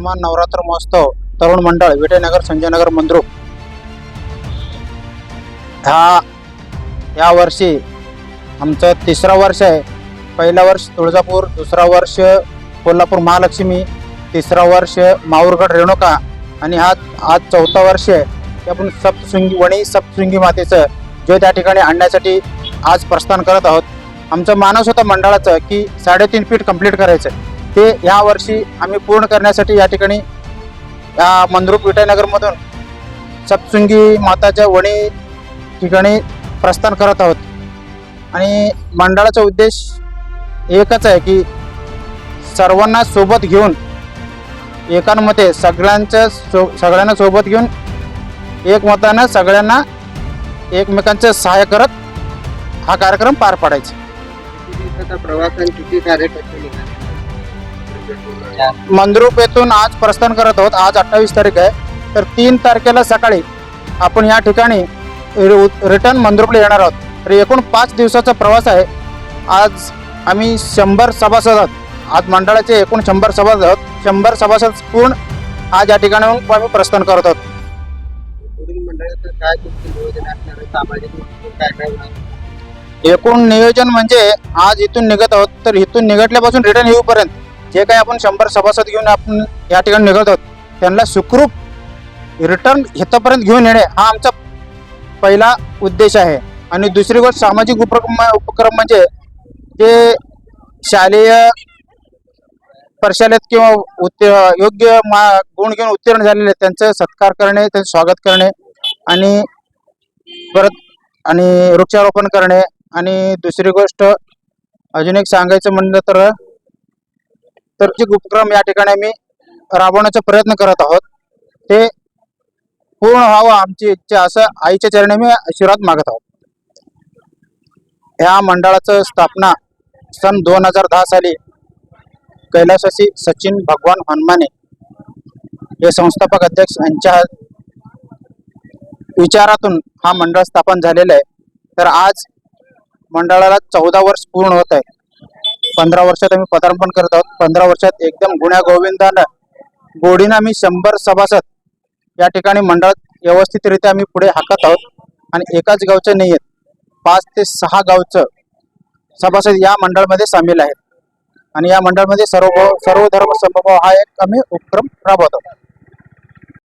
हनुमान नवरात्र महोत्सव तरुण मंडळ विटेनगर संजयनगर मंद्रुप ह्या या वर्षी आमचं तिसरं वर्ष आहे. पहिलं वर्ष तुळजापूर दुसरा वर्ष कोल्हापूर महालक्ष्मी तिसरा वर्ष माहूरगड रेणुका आणि हा आज चौथा वर्ष आहे. की आपण सप्तशृंगी वणी सप्तशृंगी मातेचं जो त्या ठिकाणी आणण्यासाठी आज प्रस्थान करत आहोत. आमचं मानस होतं मंडळाचं की साडेतीन फीट कंप्लीट करायचं. ते या वर्षी आम्ही पूर्ण करण्यासाठी या ठिकाणी या मंद्रुप विटयनगरमधून सप्तशृंगी माताच्या वणी ठिकाणी प्रस्थान करत आहोत. आणि मंडळाचा उद्देश एकच आहे की सर्वांना सोबत घेऊन एकांमध्ये सगळ्यांच्या सो सगळ्यांना सोबत घेऊन एकमतानं सगळ्यांना एकमेकांचं सहाय्य करत हा कार्यक्रम पार पाडायचा. किती किती कार्यकर्ते निघाले. मंद्रुप येथून आज प्रस्थान करत आहोत. आज अठ्ठावीस तारीख आहे. तर तीन तारखेला सकाळी आपण या ठिकाणी रिटर्न मंद्रुपला येणार आहोत. तर एकूण पाच दिवसाचा प्रवास आहे. आज आम्ही शंभर सभासद आहोत. आज मंडळाचे एकूण शंभर सभासद आहोत. शंभर सभासद पूर्ण आज या ठिकाणाहून आम्ही प्रस्थान करत आहोत. एकूण नियोजन म्हणजे आज इथून निघत आहोत. तर इथून निघटल्यापासून रिटर्न येऊपर्यंत जे काही आपण शंभर सभासद घेऊन आपण या ठिकाणी निघत आहोत त्यांना सुखरूप रिटर्न हितापर्यंत घेऊन येणे हा आमचा पहिला उद्देश आहे. आणि दुसरी गोष्ट सामाजिक उपक्रम उपक्रम म्हणजे जे शालेय परशालेत किंवा उत्त योग्य मा गुण घेऊन उत्तीर्ण झालेले त्यांचं सत्कार करणे त्यांचं स्वागत करणे आणि परत आणि वृक्षारोपण करणे. आणि दुसरी गोष्ट अजून एक सांगायचं म्हणलं तर तर जे उपक्रम या ठिकाणी आम्ही राबवण्याचा प्रयत्न करत आहोत. ते पूर्ण व्हावं आमची इच्छा असं आईच्या चरणी मी आशीर्वाद मागत आहोत. ह्या मंडळाचं स्थापना सन दोन हजार दहा साली कैलासवासी सचिन भगवान हनुमाने हे संस्थापक अध्यक्ष यांच्या विचारातून हा मंडळ स्थापन झालेलं आहे. तर आज मंडळाला चौदा वर्ष पूर्ण होत आहे. पंधरा वर्षात आम्ही पदार्पण करत आहोत. पंधरा वर्षात एकदम गुण्या गोविंदानं गोडीनं आम्ही शंभर सभासद. या ठिकाणी मंडळात व्यवस्थितरित्या आम्ही पुढे हाकत आहोत आणि एकाच गावचं नाही आहेत पाच ते सहा गावचं सभासद या मंडळामध्ये सामील आहेत. आणि या मंडळामध्ये सर्व सर्व धर्म समभाव हा एक आम्ही उपक्रम राबवतो.